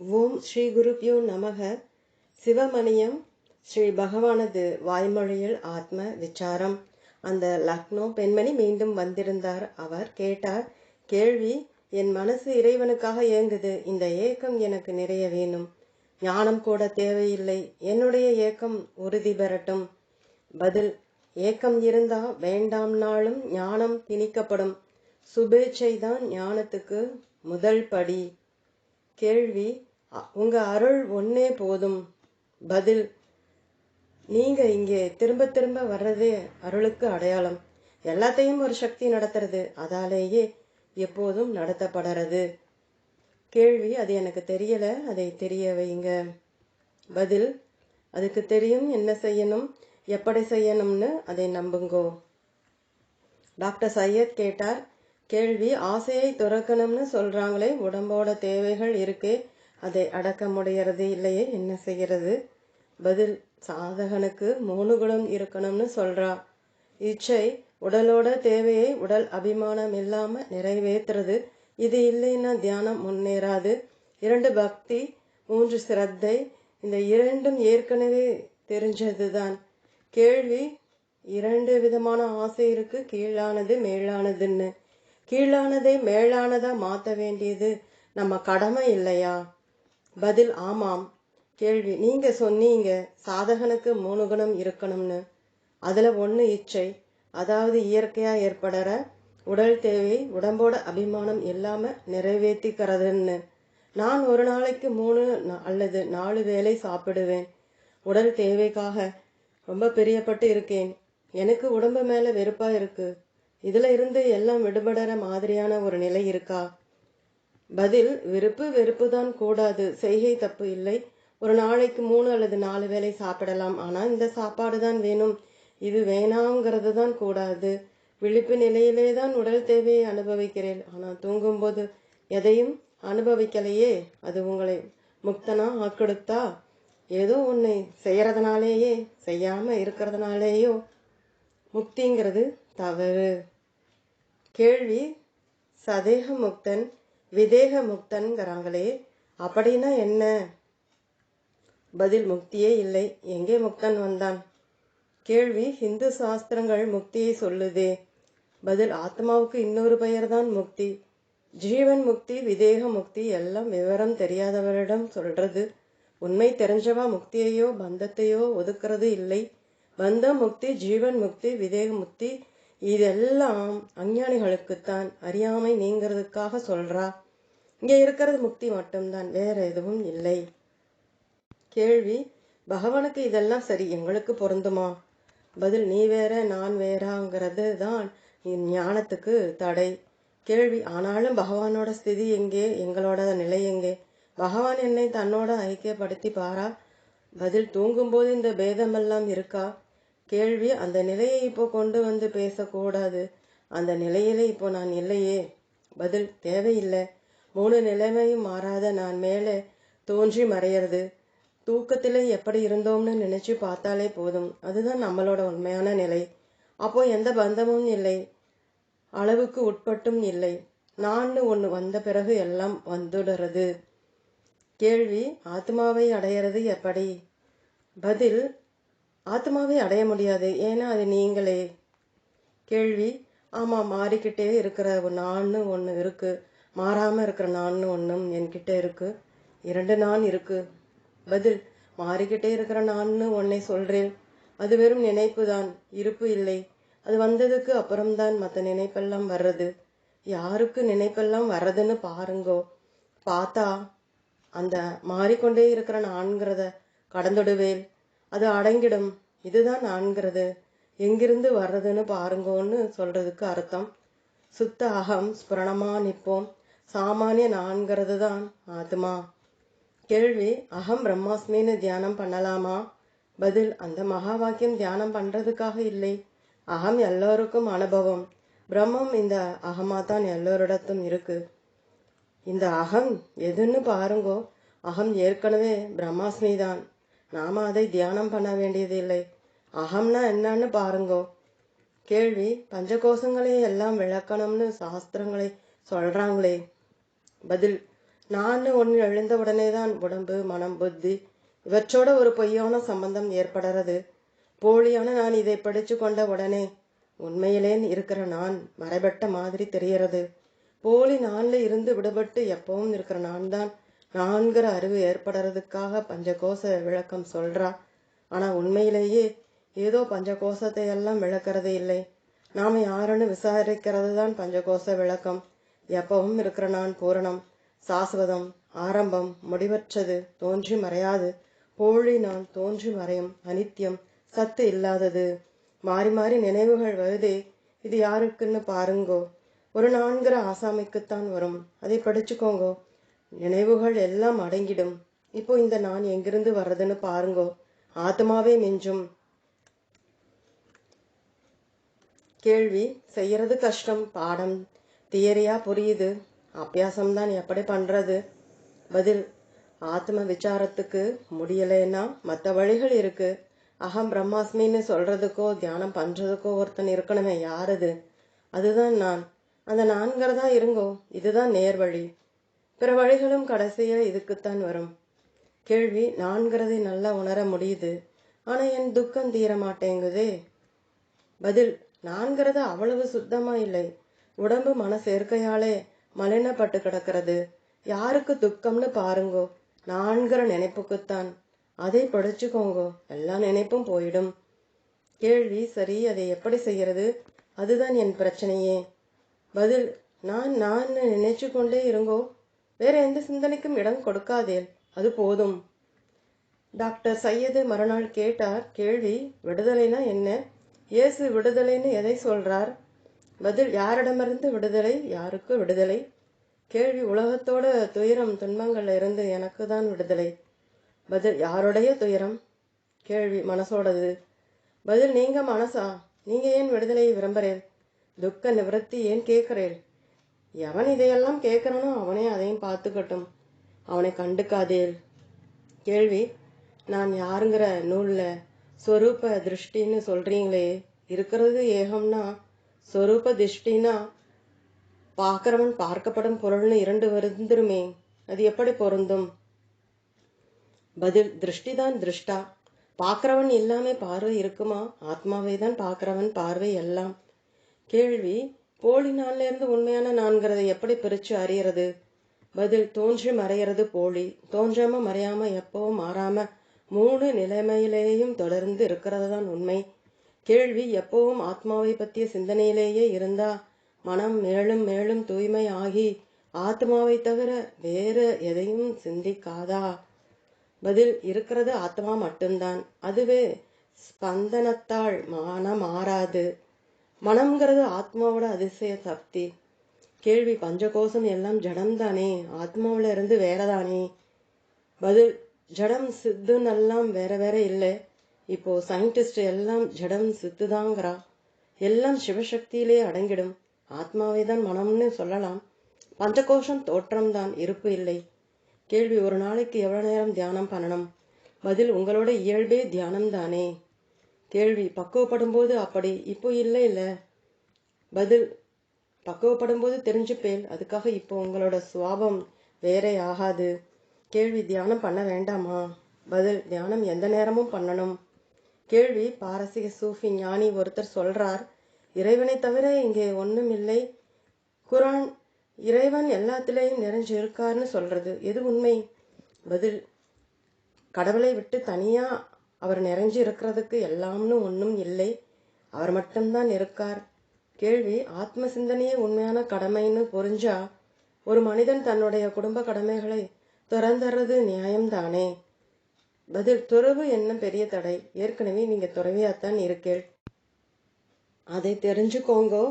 ஓம் ஸ்ரீ குருப்பியோ நமக. சிவமணியம் ஸ்ரீ பகவானது வாய்மொழியில் ஆத்ம விசாரம். அந்த லக்னோ பெண்மணி மீண்டும் வந்திருந்தார். அவர் கேட்டார் கேள்வி என் மனசு இறைவனுக்காக ஏங்குது இந்த ஏக்கம் எனக்கு நிறைய வேணும். ஞானம் கூட தேவையில்லை. என்னுடைய ஏக்கம் உறுதி பெறட்டும். பதில் ஏக்கம் இருந்தா வேண்டாம்னாலும் ஞானம் திணிக்கப்படும். சுபேச்சை தான் ஞானத்துக்கு முதல் படி. கேள்வி அ- உங்க அருள் ஒன்னே போதும். பதில் நீங்க இங்கே திரும்ப திரும்ப வர்றதே அருளுக்கு அடையாளம். எல்லாத்தையும் ஒரு சக்தி நடத்துறது அதாலேயே எப்போதும் நடத்தப்படுறது. கேள்வி அது எனக்கு தெரியல அதை தெரிய வைங்க. பதில் அதுக்கு தெரியும் என்ன செய்யணும் எப்படி செய்யணும்னு அதை நம்புங்கோ. டாக்டர் சையத் கேட்டார் கேள்வி ஆசையை துறக்கணும்னு சொல்கிறாங்களே உடம்போட தேவைகள் இருக்கே அதை அடக்க முடியறது இல்லையே என்ன செய்கிறது பதில் சாதகனுக்கு மூணு குணம் இருக்கணும்னு சொல்கிறா இச்சை உடலோட தேவையை உடல் அபிமானம் இல்லாமல் நிறைவேற்றுறது இது இல்லைன்னா தியானம் முன்னேறாது. இரண்டு பக்தி மூன்று சிரத்தை இந்த இரண்டும் ஏற்கனவே தெரிஞ்சதுதான். கேள்வி இரண்டு விதமான ஆசை இருக்கு கீழானது மேலானதுன்னு. கீழானதை மேலானதா மாத்த வேண்டியது நம்ம கடமை இல்லையா? பதில் ஆமாம். கேள்வி நீங்க சொன்னீங்க சாதகனுக்கு மூணு குணம் இருக்கணும்னு. அதுல ஒன்று இச்சை அதாவது இயற்கையா ஏற்படுற உடல் தேவை உடம்போட அபிமானம் இல்லாம நிறைவேற்றிக்கிறதுன்னு நான் ஒரு நாளைக்கு மூணு அல்லது நாலு வேளை சாப்பிடுவேன். உடல் தேவைக்காக ரொம்ப பிரியப்பட்டு இருக்கேன். எனக்கு உடம்பு மேல வெறுப்பா இருக்கு. இதுல இருந்து எல்லாம் விடுபடுற மாதிரியான ஒரு நிலை இருக்கா? பதில் விருப்பு வெறுப்பு தான் கூடாது. செய்கை தப்பு இல்லை. ஒரு நாளைக்கு மூணு அல்லது நாலு வேளை சாப்பிடலாம். ஆனா இந்த சாப்பாடு தான் வேணும். இது வேணாங்கிறது தான் கூடாது. விழிப்பு நிலையிலே தான் உடல் தேவையை அனுபவிக்கிறேன். ஆனால் தூங்கும்போது எதையும் அனுபவிக்கலையே. அது உங்களை முக்தனா ஆக்கெடுத்தா? ஏதோ உன்னை செய்யறதுனாலேயே செய்யாம இருக்கிறதுனாலேயோ. முக்திங்கிறது தவறு. கேள்வி சதேக முக்தன் விதேக முக்தன்கிறாங்களே அப்படின்னா என்ன? பதில் முக்தியே இல்லை. எங்கே முக்தன் வந்தான்? கேள்வி ஹிந்து சாஸ்திரங்கள் முக்தியை சொல்லுதே. பதில் ஆத்மாவுக்கு இன்னொரு பெயர்தான் முக்தி. ஜீவன் முக்தி விதேக முக்தி எல்லாம் விவரம் தெரியாதவரிடம் சொல்றது. உண்மை தெரிஞ்சவா முக்தியையோ பந்தத்தையோ ஒதுக்குறது இல்லை. பந்த முக்தி ஜீவன் முக்தி விதேக முக்தி இதெல்லாம் அஞ்ஞானிகளுக்குத்தான் அறியாமை நீங்கிறதுக்காக சொல்றா. இங்க இருக்கிறது முக்தி மட்டும்தான் வேற எதுவும் இல்லை. கேள்வி பகவானுக்கு இதெல்லாம் சரி எங்களுக்கு பொருந்துமா? பதில் நீ வேற நான் வேறாங்கிறது தான் ஞானத்துக்கு தடை. கேள்வி ஆனாலும் பகவானோட ஸ்திதி எங்கே? எங்களோட நிலை எங்கே? பகவான் என்னை தன்னோட ஐக்கியப்படுத்தி பாரா. பதில் தூங்கும்போது இந்த பேதமெல்லாம் இருக்கா? கேள்வி அந்த நிலையை இப்போ கொண்டு வந்து பேசக்கூடாது. அந்த நிலையிலே இப்போ நான் இல்லையே. பதில் தேவையில்லை. மூணு நிலைமையும் மாறாத நான் மேலே தோன்றி மறையிறது. தூக்கத்திலே எப்படி இருந்தோம்னு நினைச்சு பார்த்தாலே போதும். அதுதான் நம்மளோட உண்மையான நிலை. அப்போ எந்த பந்தமும் இல்லை. அளவுக்கு உட்பட்டும் இல்லை. நான்னு ஒன்று வந்த பிறகு எல்லாம் வந்துடுறது. கேள்வி ஆத்மாவை அடையிறது எப்படி? பதில் ஆத்மாவை அடைய முடியாது. ஏன்னா அது நீங்களே. கேள்வி ஆமாம் மாறிக்கிட்டே இருக்கிற ஒரு நான்னு ஒன்று இருக்கு. மாறாம இருக்கிற நான்னு ஒன்றும் என்கிட்ட இருக்கு. இரண்டு நான் இருக்கு. பதில் மாறிக்கிட்டே இருக்கிற நான்னு ஒன்றை சொல்றேன். அது வெறும் நினைப்பு தான் இருப்பு இல்லை. அது வந்ததுக்கு அப்புறம்தான் மற்ற நினைப்பெல்லாம் வர்றது. யாருக்கு நினைப்பெல்லாம் வர்றதுன்னு பாருங்கோ. பார்த்தா அந்த மாறிக்கொண்டே இருக்கிற நான்கிறத கடந்துடுவேன். அது அடங்கிடும். இதுதான் நான்கிறது. எங்கிருந்து வர்றதுன்னு பாருங்கோன்னு சொல்றதுக்கு அர்த்தம். சுத்த அகம் ஸ்புரணமா நிற்போம். சாமானிய நான்கிறது தான் ஆத்மா. கேள்வி அகம் பிரம்மாஸ்மின்னு தியானம் பண்ணலாமா? பதில் அந்த மகா வாக்கியம் தியானம் பண்றதுக்காக இல்லை. அகம் எல்லோருக்கும் அனுபவம். பிரம்மம் இந்த அகமா தான் எல்லோரிடத்தும் இருக்கு. இந்த அகம் எதுன்னு பாருங்கோ. அகம் ஏற்கனவே பிரம்மாஸ்மி தான் நாம அதை தியானம் பண்ண வேண்டியதில்லை அகம்னா என்னன்னு பாருங்கோ. கேள்வி பஞ்சகோசங்களை எல்லாம் விளக்கணும்னு சாஸ்திரங்களை சொல்றாங்களே. பதில் நான் ஒன்று எழுந்த உடனே தான் உடம்பு மனம் புத்தி இவற்றோட ஒரு பொய்யான சம்பந்தம் ஏற்படுறது. போலியான நான் இதை படிச்சு கொண்ட உடனே உண்மையிலே இருக்கிற நான் மறைபட்ட மாதிரி தெரிகிறது போலி நான்ல இருந்து விடுபட்டு எப்பவும் இருக்கிற நான் தான் நான்கிற அறிவு ஏற்படுறதுக்காக பஞ்சகோச விளக்கம் சொல்றா. ஆனால் உண்மையிலேயே ஏதோ பஞ்சகோசத்தை எல்லாம் விளக்கிறதே இல்லை. நாம் யாருன்னு விசாரிக்கிறது தான் பஞ்சகோச விளக்கம். எப்பவும் இருக்கிற நான் பூரணம் சாஸ்வதம் ஆரம்பம் முடிவற்றது தோன்றி மறையாது. போழி நான் தோன்றி மறையும் அனித்தியம் சத்து இல்லாதது. மாறி மாறி நினைவுகள் வருதே இது யாருக்குன்னு பாருங்கோ. ஒரு நான்கிற ஆசாமிக்குத்தான் வரும். அதை படிச்சுக்கோங்கோ. நினைவுகள் எல்லாம் அடங்கிடும். இப்போ இந்த நான் எங்கிருந்து வர்றதுன்னு பாருங்கோ. ஆத்மாவே மிஞ்சும். கேள்வி செய்யறது கஷ்டம் பாடம் தியரியா புரியுது. அபியாசம்தான் எப்படி பண்றது? பதில் ஆத்ம விசாரத்துக்கு முடியலைன்னா மற்ற வழிகள் இருக்கு. அகம் பிரம்மாஸ்மின்னு சொல்றதுக்கோ தியானம் பண்றதுக்கோ ஒருத்தன் இருக்கணுமே யார் அது? அதுதான் நான். அந்த நான்கிறதா இருங்கோ. இதுதான் நேர் வழி பிற வழிகளும் கடைசியா இதுக்குத்தான் வரும். கேள்வி நான்கிறதை நல்லா உணர முடியுது. ஆனா என் துக்கம் தீர மாட்டேங்குதே பதில் நான்கிறது அவ்வளவு சுத்தமா இல்லை. உடம்பு மன சேர்க்கையாலே மலினப்பட்டு கிடக்கிறது. யாருக்கு துக்கம்னு பாருங்கோ. நான்கிற நினைப்புக்குத்தான். அதை படிச்சுக்கோங்கோ. எல்லா நினைப்பும் போயிடும். கேள்வி சரி அதை எப்படி செய்யறது? அதுதான் என் பிரச்சனையே. பதில் நான் நான் நினைச்சு கொண்டே இருங்கோ. வேற எந்த சிந்தனைக்கும் இடம் கொடுக்காதேல் அது போதும். டாக்டர் சையது மறுநாள் கேட்டார் கேள்வி விடுதலைனா என்ன? இயேசு விடுதலைன்னு எதை சொல்றார்? பதில் யாரிடமிருந்து விடுதலை? யாருக்கு விடுதலை? கேள்வி உலகத்தோட துயரம் துன்பங்கள்ல இருந்து எனக்கு தான் விடுதலை. பதில் யாருடைய துயரம்? கேள்வி மனசோடது. பதில் நீங்க மனசா? நீங்க ஏன் விடுதலையை விரும்புறேன்? துக்க நிவர்த்தி ஏன் கேட்கிறேன்? எவன் இதையெல்லாம் கேட்கறானோ அவனே அதையும் பார்த்துக்கட்டும். அவனை கண்டுக்காதே கேள்வி நான் யாருங்கிற நூல்ல சொரூப திருஷ்டின்னு சொல்றீங்களே? இருக்கிறது ஏகம்னா சொரூப திருஷ்டினா பார்க்கிறவன் பார்க்கப்படும் பொருள்னு இரண்டு வருந்துருமே. அது எப்படி பொருந்தும்? பதில் திருஷ்டி தான் திருஷ்டா. பார்க்கிறவன் எல்லாமே பார்வை இருக்குமா? ஆத்மாவை தான் பார்க்கிறவன் பார்வை எல்லாம். கேள்வி போலி நாள்லேருந்து உண்மையான நான்கிறதை எப்படி பிரித்து அறியறது? பதில் தோன்றி மறையிறது போலி. தோன்றாம மறையாம எப்பவும் மாறாம மூணு நிலைமையிலேயும் தொடர்ந்து இருக்கிறது தான் உண்மை. கேள்வி எப்பவும் ஆத்மாவை பற்றிய சிந்தனையிலேயே இருந்தா மனம் மேலும் மேலும் தூய்மை ஆகி ஆத்மாவை தவிர வேறு எதையும் சிந்திக்காதா? பதில் இருக்கிறது ஆத்மா மட்டும்தான். அதுவே ஸ்பந்தனத்தால் மனம் மாறாது. மனம்ங்கிறது ஆத்மாவோட அதிசய சக்தி. கேள்வி பஞ்சகோசம் எல்லாம் ஜடம் தானே ஆத்மாவில இருந்து வேற தானே பதில் ஜடம் சித்துன்னெல்லாம் வேற வேற இல்லை. இப்போ சயின்டிஸ்ட் எல்லாம் ஜடம் சித்துதாங்கிறா. எல்லாம் சிவசக்தியிலே அடங்கிடும். ஆத்மாவை தான் மனம்னு சொல்லலாம். பஞ்சகோஷம் தோற்றம்தான் இருப்பு இல்லை. கேள்வி ஒரு நாளைக்கு எவ்வளவு நேரம் தியானம் பண்ணணும்? பதில் உங்களோட இயல்பே தியானம் தானே கேள்வி பக்குவப்படும் போது அப்படி இப்போ இல்லை இல்லை பதில் பக்குவப்படும் போது தெரிஞ்சுப்பேன். அதுக்காக இப்போ உங்களோட சுவாபம் வேறே ஆகாது. கேள்வி தியானம் பண்ண வேண்டாமா? பதில் தியானம் எந்த நேரமும் பண்ணணும். கேள்வி பாரசீக சூஃபி ஞானி ஒருத்தர் சொல்றார் இறைவனை தவிர இங்கே ஒன்றும் இல்லை. குரான் இறைவன் எல்லாத்திலையும் நிறைஞ்சு இருக்காருன்னு சொல்றது. எது உண்மை? பதில் கடவுளை விட்டு தனியா அவர் நிறைஞ்சு இருக்கிறதுக்கு எல்லாம்னு ஒன்றும் இல்லை. அவர் மட்டும்தான் இருக்கார். கேள்வி ஆத்ம சிந்தனையே உண்மையான கடமைன்னு புரிஞ்சா ஒரு மனிதன் தன்னுடைய குடும்ப கடமைகளை துறந்துறது நியாயம்தானே? பதில் துறவு என்ன பெரிய தடை. ஏற்கனவே நீங்க துறவியாத்தான் இருக்கேள் அதை தெரிஞ்சுக்கோங்கோ.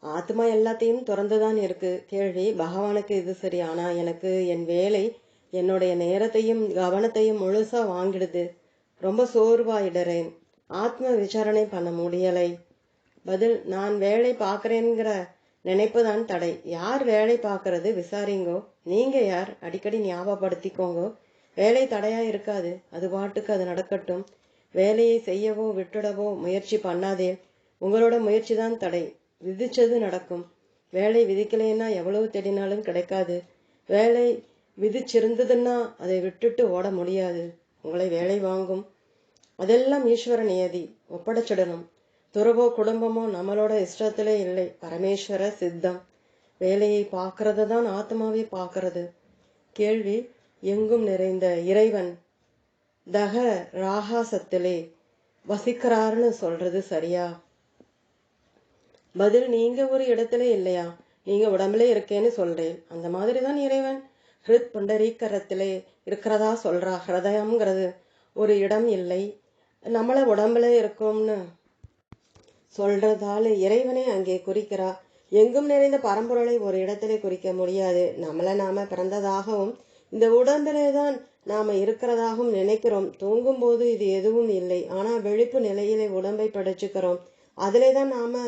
ஆத்மா எல்லாத்தையும் திறந்துதான் இருக்கு. கேள்வி பகவானுக்கு இது சரி ஆனா எனக்கு என் வேலை என்னுடைய நேரத்தையும் கவனத்தையும் முழுசா வாங்கிடுது. ரொம்ப சோர்வாயிடுறேன் ஆத்ம விசாரணை பண்ண முடியலை. பதில் நான் வேலை பார்க்கறேங்கிற நினைப்பு தான் தடை. யார் வேலை பார்க்கறது? விசாரிங்கோ. நீங்க யார்? அடிக்கடி ஞாபகப்படுத்திக்கோங்கோ. வேலை தடையா இருக்காது. அது பாட்டுக்கு அது நடக்கட்டும். வேலையை செய்யவோ விட்டுடவோ முயற்சி பண்ணாதே. உங்களோட முயற்சி தான் தடை. விதிச்சது நடக்கும். வேலை விதிக்கலைன்னா எவ்வளவு தேடினாலும் கிடைக்காது. வேலை விதிச்சிருந்ததுன்னா அதை விட்டுட்டு ஓட முடியாது. உங்களை வேலை வாங்கும். அதெல்லாம் ஈஸ்வர நியதி. ஒப்படைச்சிடணும். துறவோ குடும்பமோ நம்மளோட இஷ்டத்திலே இல்லை. பரமேஸ்வர சித்தம். வேலையை பார்க்கறது தான் ஆத்மாவை பார்க்கறது. கேள்வி எங்கும் நிறைந்த இறைவன் தக ராகாசத்திலே வசிக்கிறாருன்னு சொல்றது சரியா? பதில் நீங்க ஒரு இடத்துல இல்லையா? நீங்க உடம்புல இருக்கேன்னு சொல்றேன். அந்த மாதிரி தான் இறைவன். ஹிருத் புண்டரீக்கரத்திலே இருக்கிறதா சொல்றா? ஹிருதயம்ங்கிறது ஒரு இடம் இல்லை. நம்மள உடம்புல இருக்கோம்னு சொல்றதால இறைவனை அங்கே குறிக்கிறா. எங்கும் நிறைந்த பரம்பொருளை ஒரு இடத்திலே குறிக்க முடியாது. நம்மள நாம பிறந்ததாகவும் இந்த உடம்பிலே தான் நாம இருக்கிறதாகவும் நினைக்கிறோம். தூங்கும் போது இது எதுவும் இல்லை. ஆனா விழிப்பு நிலையிலே உடம்பை படைச்சுக்கிறோம். அதிலே தான் நாம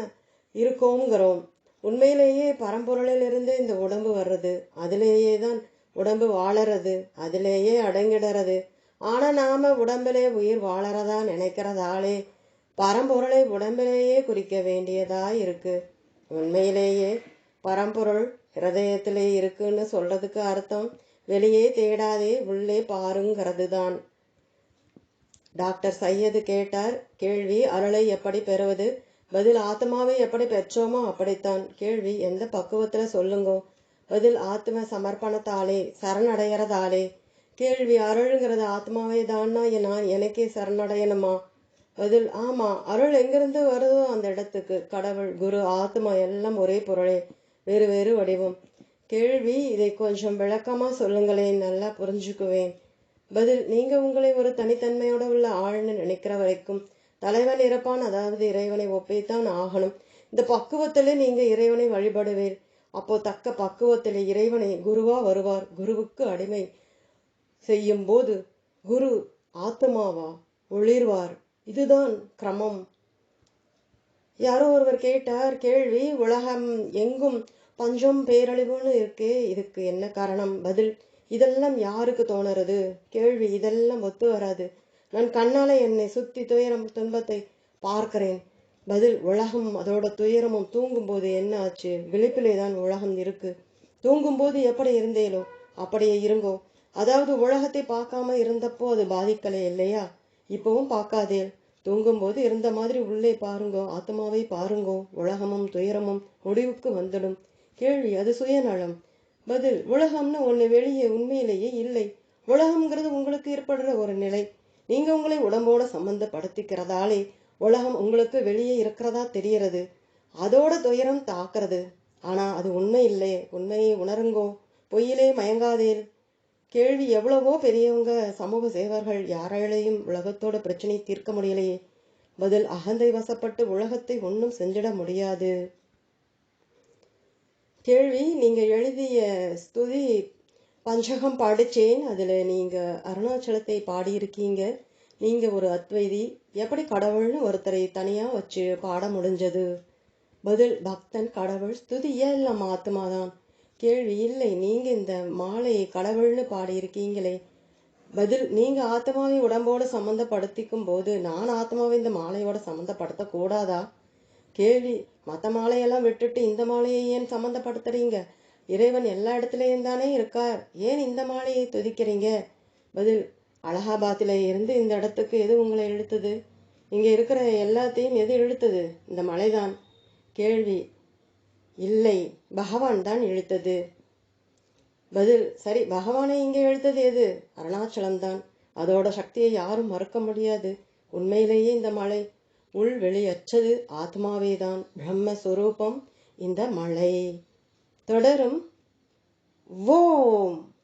இருக்கோங்கிறோம். உண்மையிலேயே பரம்பொருளிலிருந்து இந்த உடம்பு வர்றது. அதிலேயே தான் உடம்பு வாழறது அதிலேயே அடங்கிடுறது. ஆனா நாம உடம்பிலே உயிர் வாழறதா நினைக்கிறதாலே பரம்பொருளை உடம்பிலேயே குறிக்க வேண்டியதா இருக்கு. உண்மையிலேயே பரம்பொருள் ஹிரதயத்திலே இருக்குன்னு சொல்றதுக்கு அர்த்தம் வெளியே தேடாதே உள்ளே பாருங்கிறது தான் டாக்டர் சையது கேட்டார் கேள்வி அருளை எப்படி பெறுவது? பதில் ஆத்மாவை எப்படி பெற்றோமோ அப்படித்தான். கேள்வி எந்த பக்குவத்துல சொல்லுங்கோ. பதில் ஆத்ம சமர்ப்பணத்தாலே சரணடைகிறதாலே. கேள்வி அருள்ங்கிறது ஆத்மாவே தான்னா நான் எனக்கே சரணடையணுமா? பதில் ஆமா அருள் எங்கிருந்து வருதோ அந்த இடத்துக்கு. கடவுள் குரு ஆத்மா எல்லாம் ஒரே பொருளே வேறு வேறு வடிவம். கேள்வி இதை கொஞ்சம் விளக்கமா சொல்லுங்களேன் நல்லா புரிஞ்சுக்குவேன். பதில் நீங்க உங்களை ஒரு தனித்தன்மையோட உள்ள ஆள்னு நினைக்கிற வரைக்கும் தலைவன் இறப்பான் அதாவது இறைவனை ஒப்பைத்தான் ஆகணும். இந்த பக்குவத்திலே நீங்க இறைவனை வழிபடுவீர். அப்போ தக்க பக்குவத்திலே இறைவனை குருவா வருவார். குருவுக்கு அடிமை செய்யும் போது குரு ஆத்மாவா ஒளிர்வார். இதுதான் கிரமம். யாரோ ஒருவர் கேட்டார் கேள்வி உலகம் எங்கும் பஞ்சம் பேரழிவுன்னு இருக்கே இதுக்கு என்ன காரணம்? பதில் இதெல்லாம் யாருக்கு தோணுறது? கேள்வி இதெல்லாம் ஒத்து வராது. நான் கண்ணால என்னை சுத்தி துயரம் துன்பத்தை பார்க்கிறேன். பதில் உலகம் அதோட துயரமும் தூங்கும்போது என்ன ஆச்சு? விழிப்பிலே தான் உலகம் இருக்கு. தூங்கும்போது எப்படி இருந்தேனோ அப்படியே இருங்கோ. அதாவது உலகத்தை பார்க்காம இருந்தப்போ அது பாதிக்கலை இல்லையா? இப்பவும் பார்க்காதே. தூங்கும்போது இருந்த மாதிரி உள்ளே பாருங்கோ ஆத்மாவை பாருங்கோ. உலகமும் துயரமும் முடிவுக்கு வந்துடும். கேள்வி அது சுயநலம். பதில் உலகம்னு ஒன்று வெளியே உண்மையிலேயே இல்லை. உலகம்ங்கிறது உங்களுக்கு ஏற்படுற ஒரு நிலை. நீங்க உங்களை உடம்போட சம்பந்தப்படுத்திக்கிறதாலே உலகம் உங்களுக்கு வெளியே இருக்கிறதா தெரியறது அதோட துயரம் தாக்குறது. ஆனா அது உண்மை இல்லை. உண்மையை உணருங்கோ. பொய்யிலே மயங்காதேல் கேள்வி எவ்வளவோ பெரியவங்க சமூக சேவர்கள் யாராலையும் உலகத்தோட பிரச்சனையை தீர்க்க முடியலையே. பதில் அகந்தை வசப்பட்டு உலகத்தை ஒன்றும் செஞ்சிட முடியாது. கேள்வி நீங்க எழுதிய ஸ்துதி பஞ்சகம் படிச்சேன். அதில் நீங்கள் அருணாச்சலத்தை பாடியிருக்கீங்க. நீங்க ஒரு அத்வைதி எப்படி கடவுள்னு ஒருத்தரை தனியா வச்சு பாட முடிஞ்சது? பதில் பக்தன் கடவுள் ஸ்துதி எல்லாம் ஆத்மாதான் கேள்வி இல்லை நீங்க இந்த மாலையை கடவுள்னு பாடியிருக்கீங்களே. பதில் நீங்க ஆத்மாவை உடம்போடு சம்மந்தப்படுத்திக்கும் போது நான் ஆத்மாவை இந்த மாலையோட சம்மந்தப்படுத்த கூடாதா? கேள்வி மற்ற மாலையெல்லாம் விட்டுட்டு இந்த மாலையை ஏன் சம்மந்தப்படுத்துறீங்க இறைவன் எல்லா இடத்துலயும் தானே இருக்கார். ஏன் இந்த மாலையை துதிக்கிறீங்க? பதில் அலகாபாத்தில் இருந்து இந்த இடத்துக்கு எது உங்களை இழுத்தது? இங்கே இருக்கிற எல்லாத்தையும் எது இழுத்தது? இந்த மலைதான். கேள்வி. இல்லை பகவான் தான் இழுத்தது. பதில் சரி பகவானை இங்கே இழுத்தது எது? அருணாச்சலம் தான் அதோட சக்தியை யாரும் மறுக்க முடியாது. உண்மையிலேயே இந்த மலை உள் வெளியற்றது ஆத்மாவேதான். பிரம்மஸ்வரூபம் இந்த மலை. தொடரும். ஓம்!